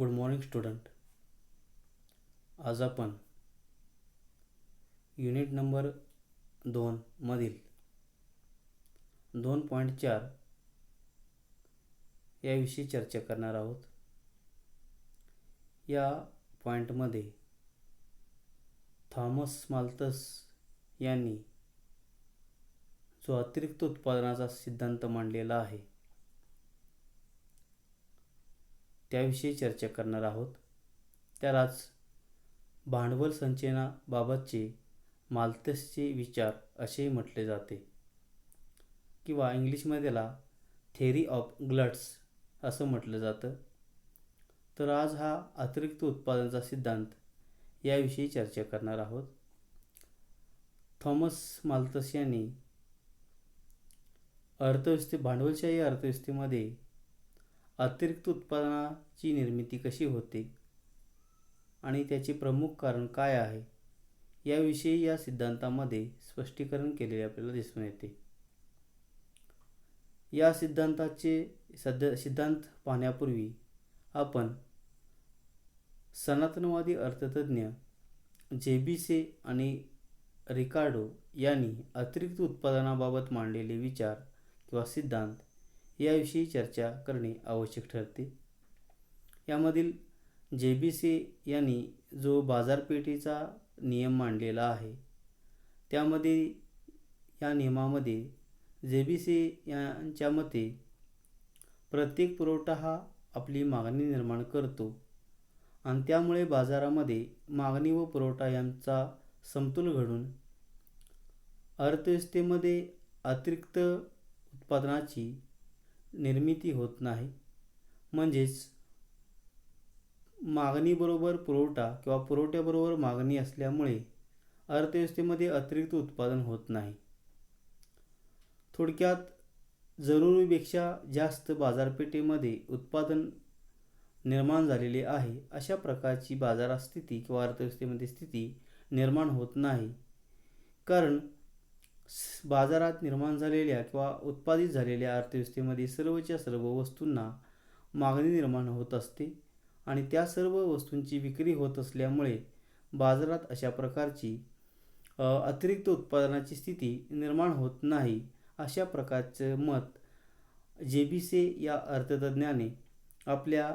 Good morning student. आज आपण unit number दोनमधील दोन पॉईंट चार याविषयी चर्चा करणार आहोत. या पॉईंटमध्ये थॉमस माल्तस यांनी जो अतिरिक्त उत्पादनाचा सिद्धांत मांडलेला आहे त्याविषयी चर्चा करणार आहोत. त्यालाच भांडवल संचयनाबाबतचे मालतसचे विचार असेही म्हटले जाते. किंवा इंग्लिशमध्ये त्याला थेरी ऑफ ग्लट्स असं म्हटलं जातं. तर आज हा अतिरिक्त उत्पादनाचा सिद्धांत याविषयी चर्चा करणार आहोत. थॉमस मालतस यांनी अर्थव्यवस्थे भांडवलशाही अर्थव्यवस्थेमध्ये अतिरिक्त उत्पादनाची निर्मिती कशी होते आणि त्याचे प्रमुख कारण काय आहे याविषयी या सिद्धांतामध्ये स्पष्टीकरण केलेले आपल्याला दिसून येते. या सिद्धांताचे सध्या सिद्धांत पाहण्यापूर्वी आपण सनातनवादी अर्थतज्ञ जे बी से आणि रिकार्डो यांनी अतिरिक्त उत्पादनाबाबत मांडलेले विचार किंवा सिद्धांत याविषयी चर्चा करणे आवश्यक ठरते. यामधील जे बी सी यांनी जो बाजारपेठेचा नियम मांडलेला आहे त्यामध्ये या नियमामध्ये जे बी सी यांच्या मते प्रत्येक पुरवठा हा आपली मागणी निर्माण करतो आणि त्यामुळे बाजारामध्ये मागणी व पुरवठा यांचा समतोल घडून अर्थव्यवस्थेमध्ये अतिरिक्त उत्पादनाची निर्मिती होत नाही. म्हणजेच मागणीबरोबर पुरवठा किंवा पुरवठ्याबरोबर मागणी असल्यामुळे अर्थव्यवस्थेमध्ये अतिरिक्त उत्पादन होत नाही. थोडक्यात जरुरीपेक्षा जास्त बाजारपेठेमध्ये उत्पादन निर्माण झालेले आहे. अशा प्रकारची बाजारात स्थिती किंवा अर्थव्यवस्थेमध्ये स्थिती निर्माण होत नाही. कारण बाजारात निर्माण झालेल्या किंवा उत्पादित झालेल्या अर्थव्यवस्थेमध्ये सर्वच्या सर्व वस्तूंना मागणी निर्माण होत असते आणि त्या सर्व वस्तूंची विक्री होत असल्यामुळे बाजारात अशा प्रकारची अतिरिक्त उत्पादनाची स्थिती निर्माण होत नाही अशा प्रकारचं मत जे बी से या अर्थतज्ञाने आपल्या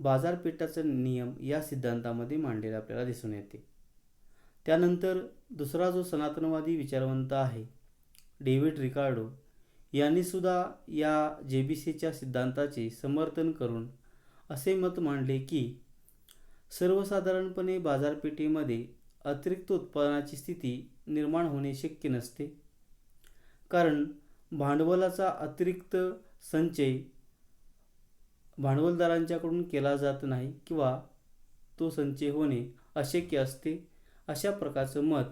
बाजारपेठाचा नियम या सिद्धांतामध्ये मांडलेला आपल्याला दिसून येते. त्यानंतर दुसरा जो सनातनवादी विचारवंत आहे डेव्हिड रिकार्डो यांनीसुद्धा या जे बी सीच्या सिद्धांताचे समर्थन करून असे मत मांडले की सर्वसाधारणपणे बाजारपेठेमध्ये अतिरिक्त उत्पादनाची स्थिती निर्माण होणे शक्य नसते. कारण भांडवलाचा अतिरिक्त संचय भांडवलदारांच्याकडून केला जात नाही किंवा तो संचय होणे अशक्य असते. अशा प्रकारचं मत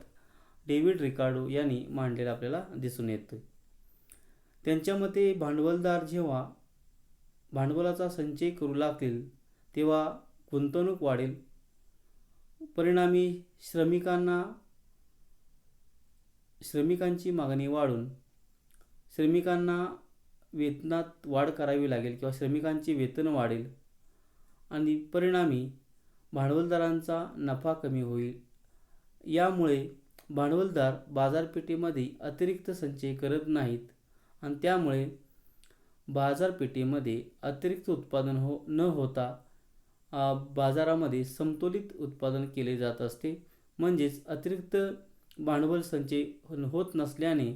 डेव्हिड रिकार्डो यांनी मांडलेलं आपल्याला दिसून येतं त्यांच्या मते भांडवलदार जेव्हा भांडवलाचा संचय करू लागतील तेव्हा गुंतवणूक वाढेल. परिणामी श्रमिकांना श्रमिकांची मागणी वाढून श्रमिकांना वेतनात वाढ करावी लागेल किंवा श्रमिकांचे वेतन वाढेल. आणि परिणामी भांडवलदारांचा नफा कमी होईल. यामुळे भांडवलदार बाजारपेठेमध्ये अतिरिक्त संचय करत नाहीत आणि त्यामुळे बाजारपेठेमध्ये अतिरिक्त उत्पादन हो न होता बाजारामध्ये समतोलित उत्पादन केले जात असते. म्हणजेच अतिरिक्त भांडवल संचय होत नसल्याने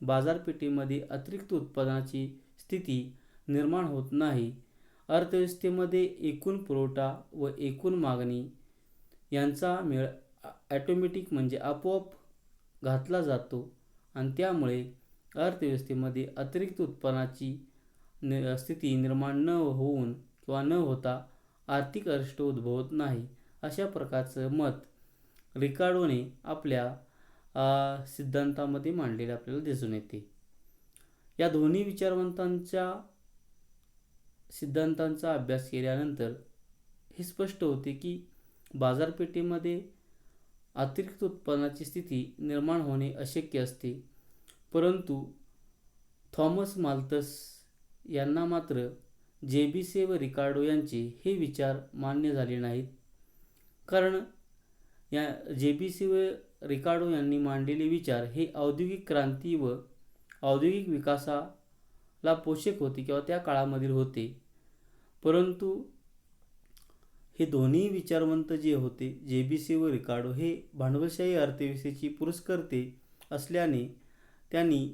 बाजारपेठेमध्ये अतिरिक्त उत्पादनाची स्थिती निर्माण होत नाही. अर्थव्यवस्थेमध्ये एकूण पुरवठा व एकूण मागणी यांचा मेळ ॲटोमॅटिक म्हणजे आपोआप घातला जातो आणि त्यामुळे अर्थव्यवस्थेमध्ये अतिरिक्त उत्पन्नाची नि स्थिती निर्माण न होऊन किंवा न होता आर्थिक अरिष्ट उद्भवत नाही. अशा प्रकारचं मत रिकार्डोने आपल्या सिद्धांतामध्ये मांडलेले आपल्याला दिसून येते. या दोन्ही विचारवंतांच्या सिद्धांतांचा अभ्यास केल्यानंतर हे स्पष्ट होते की बाजारपेठेमध्ये अतिरिक्त उत्पन्नाची स्थिती निर्माण होणे अशक्य असते. परंतु थॉमस माल्तस यांना मात्र जेबीसे व रिकार्डो यांचे हे विचार मान्य झाले नाहीत. कारण या जेबीसी व रिकार्डो यांनी मांडलेले विचार हे औद्योगिक क्रांती व औद्योगिक विकासाला पोषक होते किंवा त्या काळामधील होते. परंतु हे दोन्ही विचारवंत जे होते जे बी सी व रिकार्डो हे भांडवलशाही अर्थव्यवस्थेची पुरस्कर्ते असल्याने त्यांनी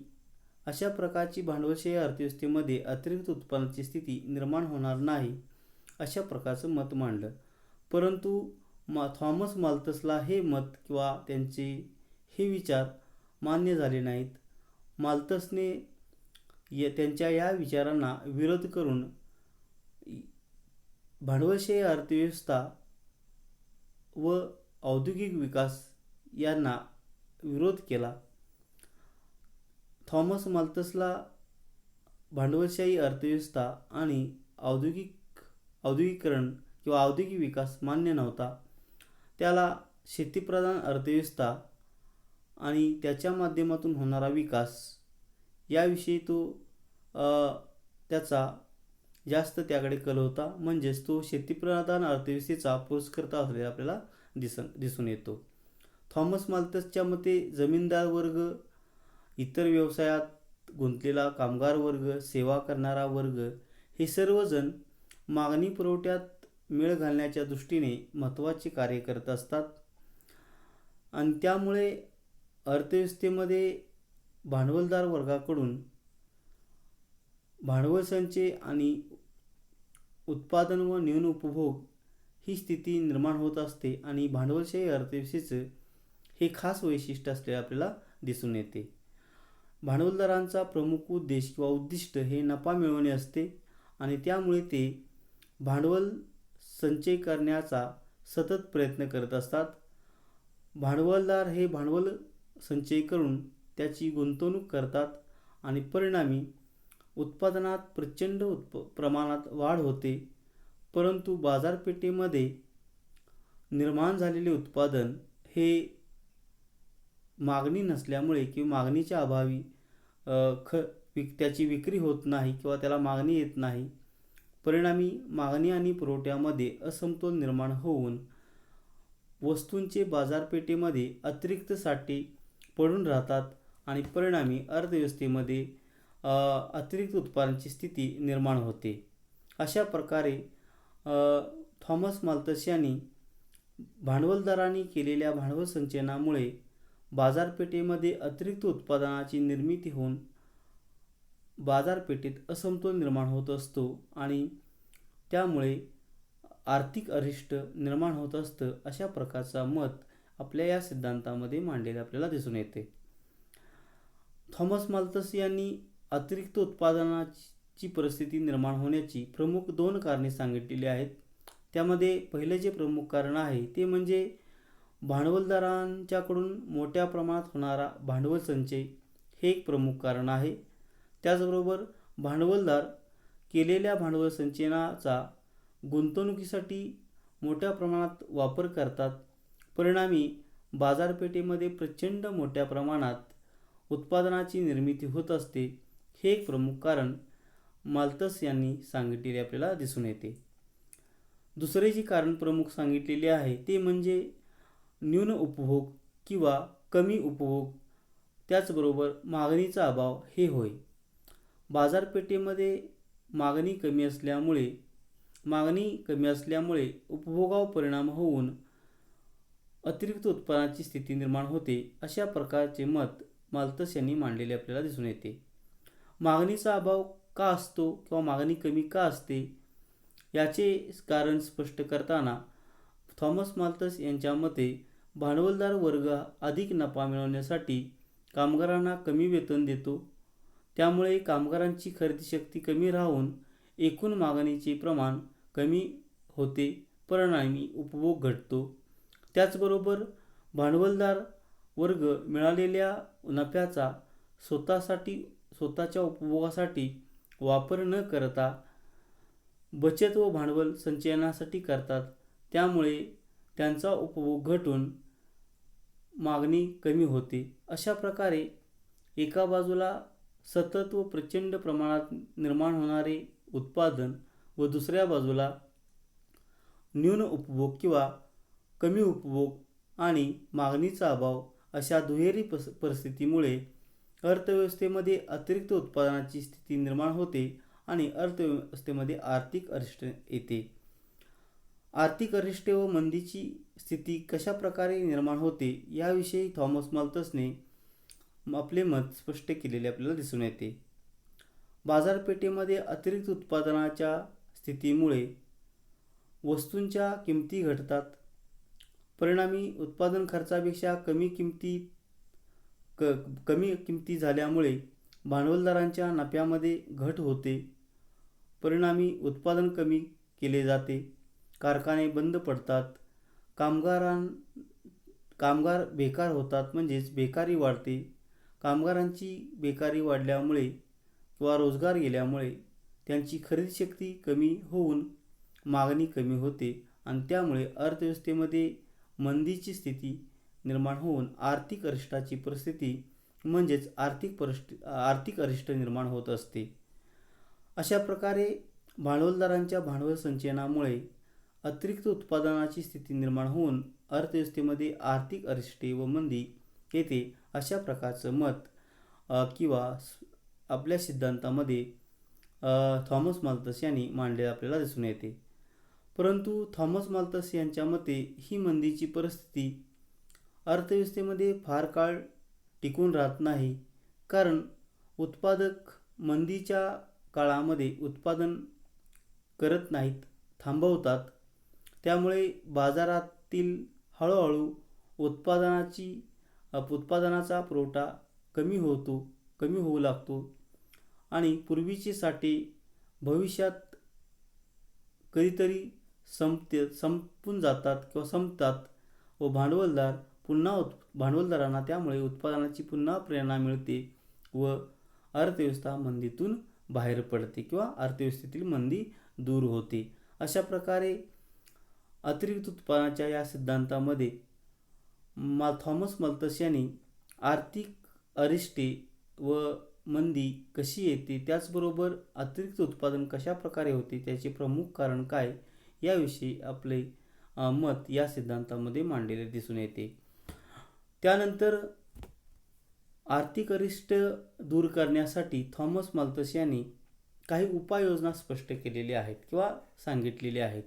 अशा प्रकारची भांडवलशाही अर्थव्यवस्थेमध्ये अतिरिक्त उत्पन्नाची स्थिती निर्माण होणार नाही अशा प्रकारचं मत मांडलं. परंतु मा थॉमस माल्तसला हे मत किंवा त्यांचे हे विचार मान्य झाले नाहीत. माल्तसने या त्यांच्या या विचारांना विरोध करून भांडवलशाही अर्थव्यवस्था व औद्योगिक विकास यांना विरोध केला. थॉमस माल्तसला भांडवलशाही अर्थव्यवस्था आणि औद्योगिक औद्योगिकरण किंवा औद्योगिक विकास मान्य नव्हता. त्याला शेतीप्रधान अर्थव्यवस्था आणि त्याच्या माध्यमातून होणारा विकास याविषयी तो त्याचा जास्त त्याकडे कल होता. म्हणजेच तो शेतीप्रधान अर्थव्यवस्थेचा पुरस्कर्ता असलेला आपल्याला दिसन दिसून येतो. थॉमस माल्तसच्या मते जमीनदार वर्ग इतर व्यवसायात गुंतलेला कामगार वर्ग सेवा करणारा वर्ग हे सर्वजण मागणी पुरवठ्यात मेळ घालण्याच्या दृष्टीने महत्त्वाचे कार्य करत असतात. आणि त्यामुळे अर्थव्यवस्थेमध्ये भांडवलदार वर्गाकडून भांडवल संचय आणि उत्पादन व न्यून उपभोग ही स्थिती निर्माण होत असते आणि भांडवलशाही अर्थव्यवस्थेचं हे खास वैशिष्ट्य असलेले आपल्याला दिसून येते. भांडवलदारांचा प्रमुख उद्देश किंवा उद्दिष्ट हे नफा मिळवणे असते आणि त्यामुळे ते भांडवल संचय करण्याचा सतत प्रयत्न करत असतात. भांडवलदार हे भांडवल संचय करून त्याची गुंतवणूक करतात आणि परिणामी उत्पादनात प्रचंड उत्प प्रमाणात वाढ होते. परंतु बाजारपेठेमध्ये निर्माण झालेले उत्पादन हे मागणी नसल्यामुळे किंवा मागणीच्या अभावी ख विक त्याची विक्री होत नाही किंवा त्याला मागणी येत नाही. परिणामी मागणी आणि पुरवठ्यामध्ये असमतोल निर्माण होऊन वस्तूंचे बाजारपेठेमध्ये अतिरिक्त साठे पडून राहतात आणि परिणामी अर्थव्यवस्थेमध्ये अतिरिक्त उत्पादनाची स्थिती निर्माण होते. अशा प्रकारे थॉमस माल्तस यांनी भांडवलदारांनी केलेल्या भांडवल संचयनामुळे बाजारपेठेमध्ये अतिरिक्त उत्पादनाची निर्मिती होऊन बाजारपेठेत असमतोल निर्माण होत असतो आणि त्यामुळे आर्थिक अरिष्ट निर्माण होत असतं अशा प्रकारचा मत आपल्या या सिद्धांतामध्ये मांडलेले आपल्याला दिसून येते. थॉमस माल्तस यांनी अतिरिक्त उत्पादनाची परिस्थिती निर्माण होण्याची प्रमुख दोन कारणे सांगितलेली आहेत. त्यामध्ये पहिले जे प्रमुख कारण आहे ते म्हणजे भांडवलदारांच्याकडून मोठ्या प्रमाणात होणारा भांडवल संचय हे एक प्रमुख कारण आहे. त्याचबरोबर भांडवलदार केलेल्या भांडवल संचयनाचा गुंतवणुकीसाठी मोठ्या प्रमाणात वापर करतात. परिणामी बाजारपेठेमध्ये प्रचंड मोठ्या प्रमाणात उत्पादनाची निर्मिती होत असते. हे एक प्रमुख कारण माल्तस यांनी सांगितलेले आपल्याला दिसून येते. दुसरे जे कारण प्रमुख सांगितलेले आहे ते म्हणजे न्यून उपभोग किंवा कमी उपभोग त्याचबरोबर मागणीचा अभाव हे होय. बाजारपेठेमध्ये मागणी कमी असल्यामुळे मागणी कमी असल्यामुळे उपभोगावर परिणाम होऊन अतिरिक्त उत्पन्नाची स्थिती निर्माण होते अशा प्रकारचे मत मालतस यांनी मांडलेले आपल्याला दिसून येते. मागणीचा अभाव का असतो किंवा मागणी कमी का असते याचे कारण स्पष्ट करताना थॉमस माल्तस यांच्या मते भांडवलदार वर्ग अधिक नफा मिळवण्यासाठी कामगारांना कमी वेतन देतो. त्यामुळे कामगारांची खरेदी शक्ती कमी राहून एकूण मागणीचे प्रमाण कमी होते परिणामी उपभोग घटतो. त्याचबरोबर भांडवलदार वर्ग मिळालेल्या नफ्याचा स्वतःसाठी स्वतःच्या उपभोगासाठी वापर न करता बचत व भांडवल संचयनासाठी करतात. त्यामुळे त्यांचा उपभोग घटून मागणी कमी होते. अशा प्रकारे एका बाजूला सतत व प्रचंड प्रमाणात निर्माण होणारे उत्पादन व दुसऱ्या बाजूला न्यून उपभोग किंवा कमी उपभोग आणि मागणीचा अभाव अशा दुहेरी पस परिस्थितीमुळे अर्थव्यवस्थेमध्ये अतिरिक्त उत्पादनाची स्थिती निर्माण होते आणि अर्थव्यवस्थेमध्ये आर्थिक अरिष्ट येते. आर्थिक अरिष्ट व मंदीची स्थिती कशा प्रकारे निर्माण होते याविषयी थॉमस माल्तसने आपले मत स्पष्ट केलेले आपल्याला दिसून येते. बाजारपेठेमध्ये अतिरिक्त उत्पादनाच्या स्थितीमुळे वस्तूंच्या किमती घटतात. परिणामी उत्पादन खर्चापेक्षा कमी किमतीत क कमी किमती झाल्यामुळे भांडवलदारांच्या नफ्यामध्ये घट होते. परिणामी उत्पादन कमी केले जाते. कारखाने बंद पडतात. कामगारां कामगार बेकार होतात म्हणजेच बेकारी वाढते. कामगारांची बेकारी वाढल्यामुळे किंवा रोजगार गेल्यामुळे त्यांची खरेदी शक्ती कमी होऊन मागणी कमी होते आणि त्यामुळे अर्थव्यवस्थेमध्ये मंदीची स्थिती निर्माण होऊन आर्थिक अरिष्टाची परिस्थिती म्हणजेच आर्थिक परिस्थ आर्थिक अरिष्ट निर्माण होत असते. अशा प्रकारे भांडवलदारांच्या भांडवल संचयनामुळे अतिरिक्त उत्पादनाची स्थिती निर्माण होऊन अर्थव्यवस्थेमध्ये आर्थिक अरिष्टे व मंदी येते अशा प्रकारचं मत किंवा आपल्या सिद्धांतामध्ये थॉमस माल्तस यांनी मांडले आपल्याला दिसून येते. परंतु थॉमस माल्तस यांच्या मते ही मंदीची परिस्थिती अर्थव्यवस्थेमध्ये फार काळ टिकून राहत नाही. कारण उत्पादक मंदीच्या काळामध्ये उत्पादन करत नाहीत थांबवतात. त्यामुळे बाजारातील हळूहळू उत्पादनाची उत्पादनाचा पुरवठा कमी होतो कमी होऊ लागतो. आणि पूर्वीचे साठे भविष्यात कधीतरी संपते संपून जातात किंवा संपतात व भांडवलदार पुन्हा उत् भांडवलदारांना त्यामुळे उत्पादनाची पुन्हा प्रेरणा मिळते व अर्थव्यवस्था मंदीतून बाहेर पडते किंवा अर्थव्यवस्थेतील मंदी दूर होते. अशा प्रकारे अतिरिक्त उत्पादनाच्या या सिद्धांतामध्ये मा थॉमस मल्तस यांनी आर्थिक अरिष्टे व मंदी कशी येते त्याचबरोबर अतिरिक्त उत्पादन कशा प्रकारे होते त्याचे प्रमुख कारण काय याविषयी आपले मत या सिद्धांतामध्ये मांडलेले दिसून येते. त्यानंतर आर्थिक अरिष्ट दूर करण्यासाठी थॉमस माल्थस यांनी काही उपाययोजना स्पष्ट केलेल्या आहेत किंवा सांगितलेल्या आहेत.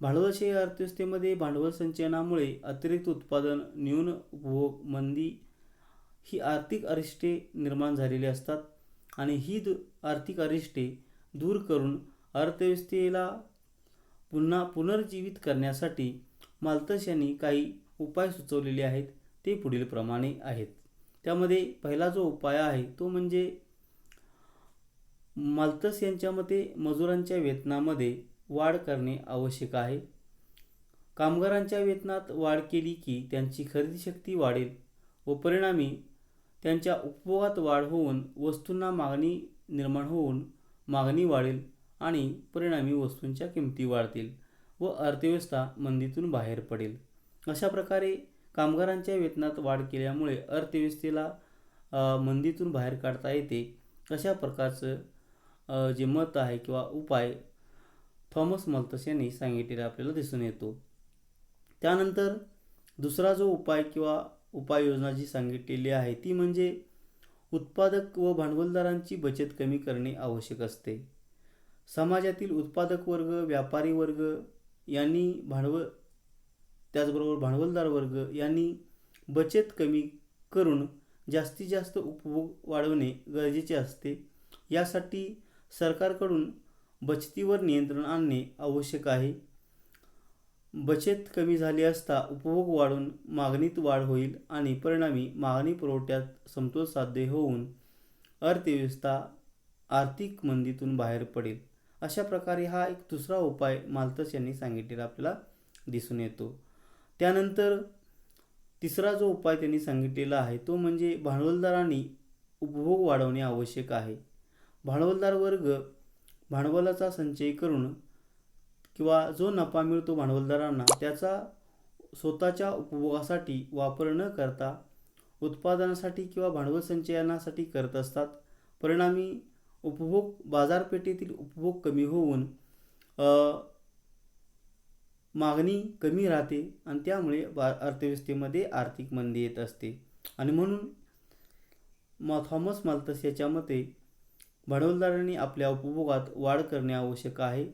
भांडवलशाही अर्थव्यवस्थेमध्ये भांडवल संचयनामुळे अतिरिक्त उत्पादन न्यून उपभोग मंदी ही आर्थिक अरिष्टे निर्माण झालेली असतात आणि ही दु आर्थिक अरिष्टे दूर करून अर्थव्यवस्थेला पुन्हा पुनर्जीवित करण्यासाठी माल्थस यांनी काही उपाय सुचवलेले आहेत. ते पुढीलप्रमाणे आहेत. त्यामध्ये पहिला जो उपाय आहे तो म्हणजे मालतस यांच्या मते मजुरांच्या वेतनामध्ये वाढ करणे आवश्यक आहे. कामगारांच्या वेतनात वाढ केली की त्यांची खरेदी शक्ती वाढेल व परिणामी त्यांच्या उपभोगात वाढ होऊन वस्तूंना मागणी निर्माण होऊन मागणी वाढेल आणि परिणामी वस्तूंच्या किमती वाढतील व अर्थव्यवस्था मंदीतून बाहेर पडेल. अशा प्रकारे कामगारांच्या वेतनात वाढ केल्यामुळे अर्थव्यवस्थेला मंदीतून बाहेर काढता येते अशा प्रकारचं जे मत आहे किंवा उपाय थॉमस मल्थस यांनी सांगितलेला आपल्याला दिसून येतो. त्यानंतर दुसरा जो उपाय किंवा उपाययोजना जी सांगितलेली आहे ती म्हणजे उत्पादक व भांडवलदारांची बचत कमी करणे आवश्यक असते. समाजातील उत्पादक वर्ग व्यापारी वर्ग यांनी भांडवल त्याचबरोबर भांडवलदार वर्ग यांनी बचत कमी करून जास्तीत जास्त उपभोग वाढवणे गरजेचे असते. यासाठी सरकारकडून बचतीवर नियंत्रण आणणे आवश्यक आहे. बचत कमी झाली असता उपभोग वाढून मागणीत वाढ होईल आणि परिणामी मागणी पुरवठ्यात समतोल साध्य होऊन अर्थव्यवस्था आर्थिक मंदीतून बाहेर पडेल. अशा प्रकारे हा एक दुसरा उपाय मालतस यांनी सांगितलेला आपल्याला दिसून येतो. त्यानंतर तिसरा जो उपाय त्यांनी सांगितलेला आहे तो म्हणजे भांडवलदारांनी उपभोग वाढवणे आवश्यक आहे. भांडवलदार वर्ग भांडवलाचा संचय करून किंवा जो नफा मिळतो भांडवलदारांना त्याचा स्वतःच्या उपभोगासाठी वापर न करता उत्पादनासाठी किंवा भांडवल संचयनासाठी करत असतात. परिणामी उपभोग बाजारपेठेतील उपभोग कमी होऊन मागणी कमी राहते आणि त्यामुळे बा अर्थव्यवस्थेमध्ये आर्थिक मंदी येत असते. आणि म्हणून म थॉमस माल्थस याच्या मते भांडवलदारांनी आपल्या उपभोगात वाढ करणे आवश्यक आहे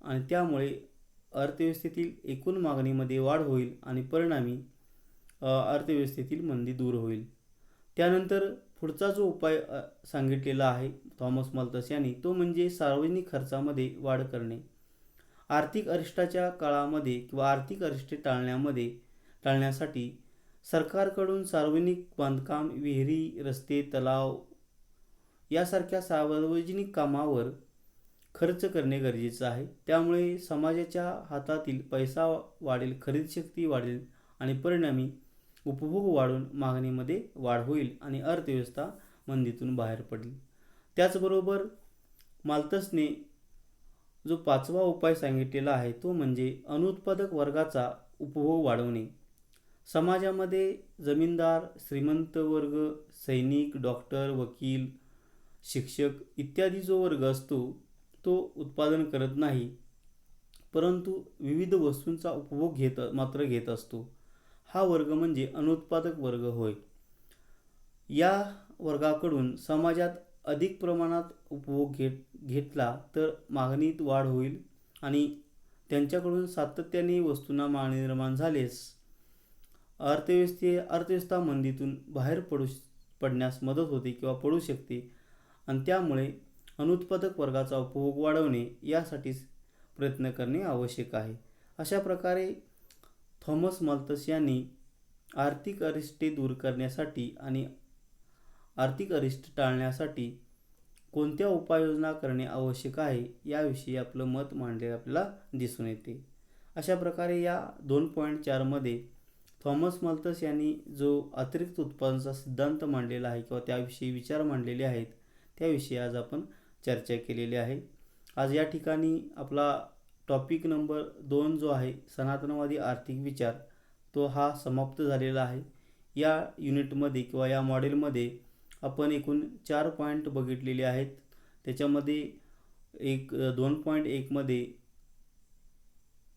आणि त्यामुळे अर्थव्यवस्थेतील एकूण मागणीमध्ये वाढ होईल आणि परिणामी अर्थव्यवस्थेतील मंदी दूर होईल. त्यानंतर पुढचा जो उपाय सांगितलेला आहे थॉमस माल्थस यांनी तो म्हणजे सार्वजनिक खर्चामध्ये वाढ करणे. आर्थिक अरिष्टाच्या काळामध्ये किंवा आर्थिक अरिष्टे टाळण्यामध्ये टाळण्यासाठी सरकारकडून सार्वजनिक बांधकाम विहिरी रस्ते तलाव यासारख्या सार्वजनिक कामावर खर्च करणे गरजेचं आहे. त्यामुळे समाजाच्या हातातील पैसा वाढेल खरेदीशक्ती वाढेल आणि परिणामी उपभोग वाढून मागणीमध्ये वाढ होईल आणि अर्थव्यवस्था मंदीतून बाहेर पडेल. त्याचबरोबर मालतसने जो पाचवा उपाय सांगितलेला आहे तो म्हणजे अनुत्पादक वर्गाचा उपभोग वाढवणे. समाजामध्ये जमीनदार श्रीमंत वर्ग सैनिक डॉक्टर वकील शिक्षक इत्यादी जो वर्ग असतो तो उत्पादन करत नाही. परंतु विविध वस्तूंचा उपभोग घेत मात्र घेत असतो. हा वर्ग म्हणजे अनुत्पादक वर्ग होय. या वर्गाकडून समाजात अधिक प्रमाणात उपभोग घेत घेतला तर मागणीत वाढ होईल आणि त्यांच्याकडून सातत्याने वस्तूंना मागणी निर्माण झाल्यास अर्थव्यवस्थे अर्थव्यवस्था मंदीतून बाहेर पडू पडण्यास मदत होते किंवा पडू शकते आणि त्यामुळे अनुत्पादक वर्गाचा उपभोग वाढवणे यासाठीच प्रयत्न करणे आवश्यक आहे. अशा प्रकारे थॉमस मल्तस यांनी आर्थिक अरिष्टे दूर करण्यासाठी आणि आर्थिक अरिष्ट टाळण्यासाठी कोणत्या उपाययोजना करणे आवश्यक आहे याविषयी आपलं मत मांडले आपल्याला दिसून येते. अशा प्रकारे या दोन पॉईंट चारमध्ये थॉमस माल्तस यांनी जो अतिरिक्त उत्पादनाचा सिद्धांत मांडलेला आहे किंवा त्याविषयी विचार मांडलेले आहेत त्याविषयी आज आपण चर्चा केलेली आहे. आज या ठिकाणी आपला टॉपिक नंबर दोन जो आहे सनातनवादी आर्थिक विचार तो हा समाप्त झालेला आहे. या युनिटमध्ये किंवा या मॉडेलमध्ये आपण एकूण चार पॉईंट बघितलेले आहेत. त्याच्यामध्ये एक दोन पॉईंट एकमध्ये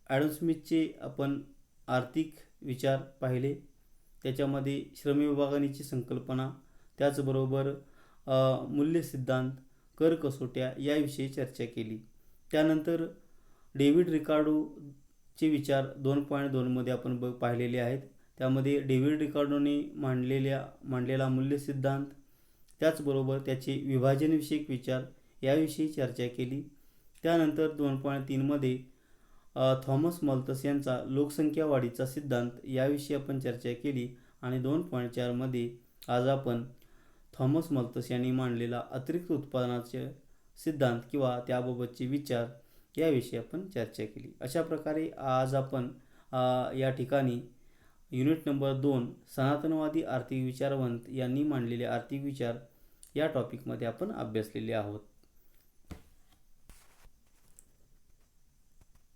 ॲडम स्मिथचे आपण आर्थिक विचार पाहिले. त्याच्यामध्ये श्रम विभागणीची संकल्पना त्याचबरोबर मूल्य सिद्धांत कर कसोट्या याविषयी चर्चा केली. त्यानंतर डेव्हिड रिकार्डोचे विचार दोन पॉईंट दोनमध्ये आपण ब पाहिलेले आहेत. त्यामध्ये डेव्हिड रिकार्डोने मांडलेल्या मांडलेला मूल्य सिद्धांत त्याचबरोबर त्याचे विभाजनविषयक विचार याविषयी चर्चा केली. त्यानंतर दोन पॉईंट तीनमध्ये थॉमस मल्तस यांचा लोकसंख्या वाढीचा सिद्धांत याविषयी आपण चर्चा केली आणि दोन पॉईंट चारमध्ये आज आपण थॉमस मल्तस यांनी मांडलेला अतिरिक्त उत्पादनाचे सिद्धांत किंवा त्याबाबतचे विचार याविषयी आपण चर्चा केली. अशा प्रकारे आज आपण या ठिकाणी युनिट नंबर दोन सनातनवादी आर्थिक विचारवंत यांनी मांडलेले आर्थिक विचार या टॉपिकमध्ये आपण अभ्यासलेले आहोत.